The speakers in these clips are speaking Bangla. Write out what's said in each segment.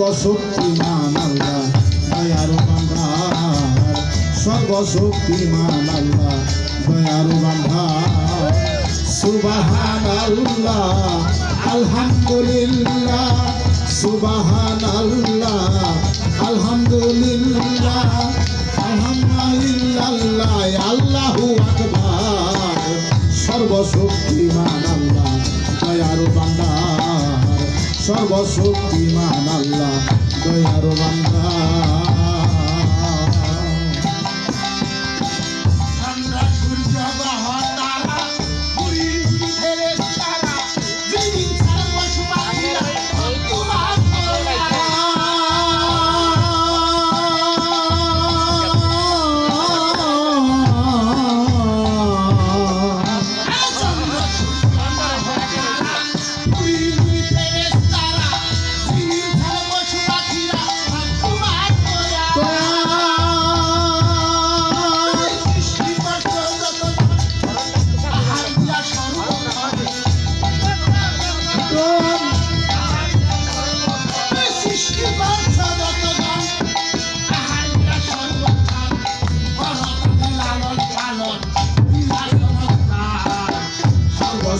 সর্বশক্তিমান আল্লাহ দয়ারু বান্ধার সর্বশক্তিমান আল্লাহ দয়ারু বান্ধার সুবাহান আল্লাহ আলহামদুলিল্লাহ। সুবাহান আল্লাহ আলহামদুলিল্লাহ। আলহামদুলিল্লাহ, আল্লাহু আকবার। সর্বশক্তি বসতি মান আল্লাহ।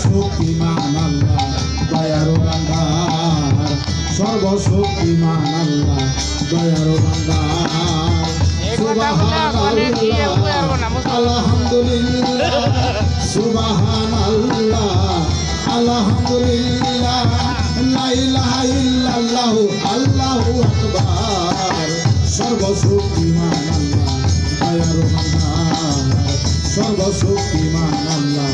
সর্বশক্তিমান আল্লাহ দয়ারো ভান্ডার সর্বশক্তিমান আল্লাহ দয়ারো ভান্ডার আলহামদুলিল্লাহ সুবাহান আল্লাহ আলহামদুলিল্লাহ লাইলাহা ইল্লাল্লাহ আল্লাহু আকবার। সর্বশক্তিমান আল্লাহ দয়ারো ভান্ডার সর্বশক্তিমান আল্লাহ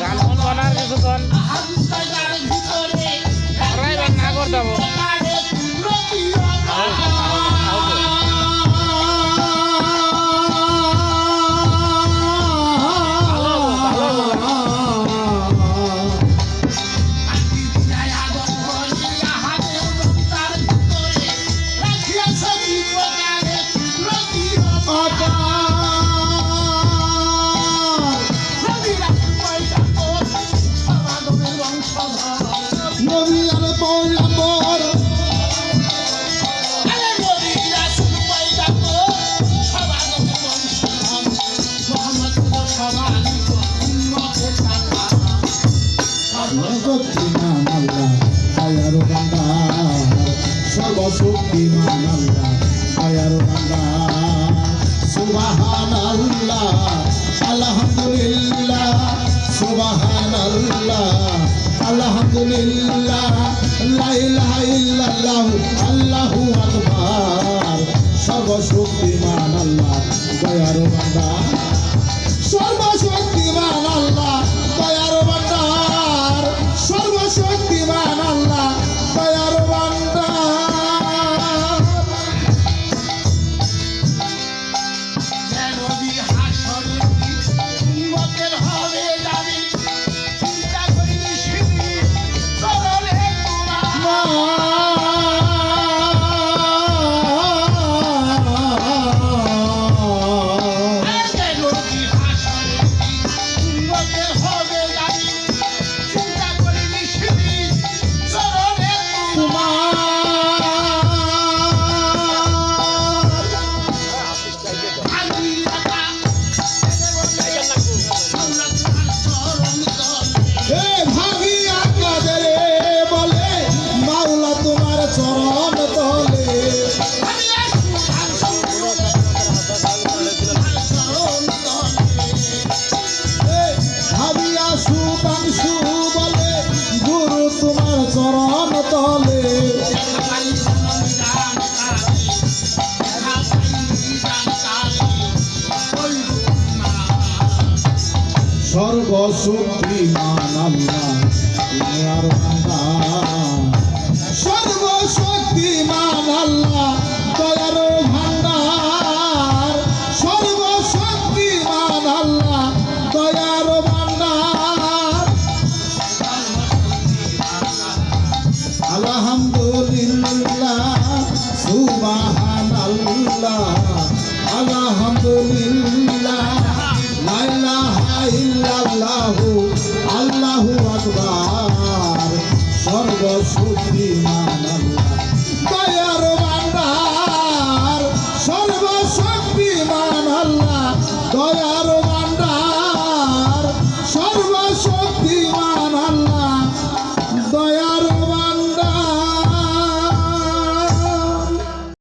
গান বানার কিছু সর্বশক্তিমান আল্লাহ আয়ার আল্লাহ সুবাহান আল্লাহ আলহামদুলিল্লাহ সুবাহান আল্লাহ আলহামদুলিল্লাহ লাইলাহ ইল্লাল্লাহ আল্লাহু আকবার সর্বশক্তিমান আল্লাহ আয়ার সর্বশক্তিমান আল্লাহ আর সর্বশক্তিমান আল্লাহ দয়ার ভান্ডার সর্বশক্তিমান আল্লাহ দয়ার ভান্ডার আলহামদুলিল্লাহ সুবাহান আল্লাহ আলহামদুলিল্লাহ। সর্বশক্তিমান আল্লাহ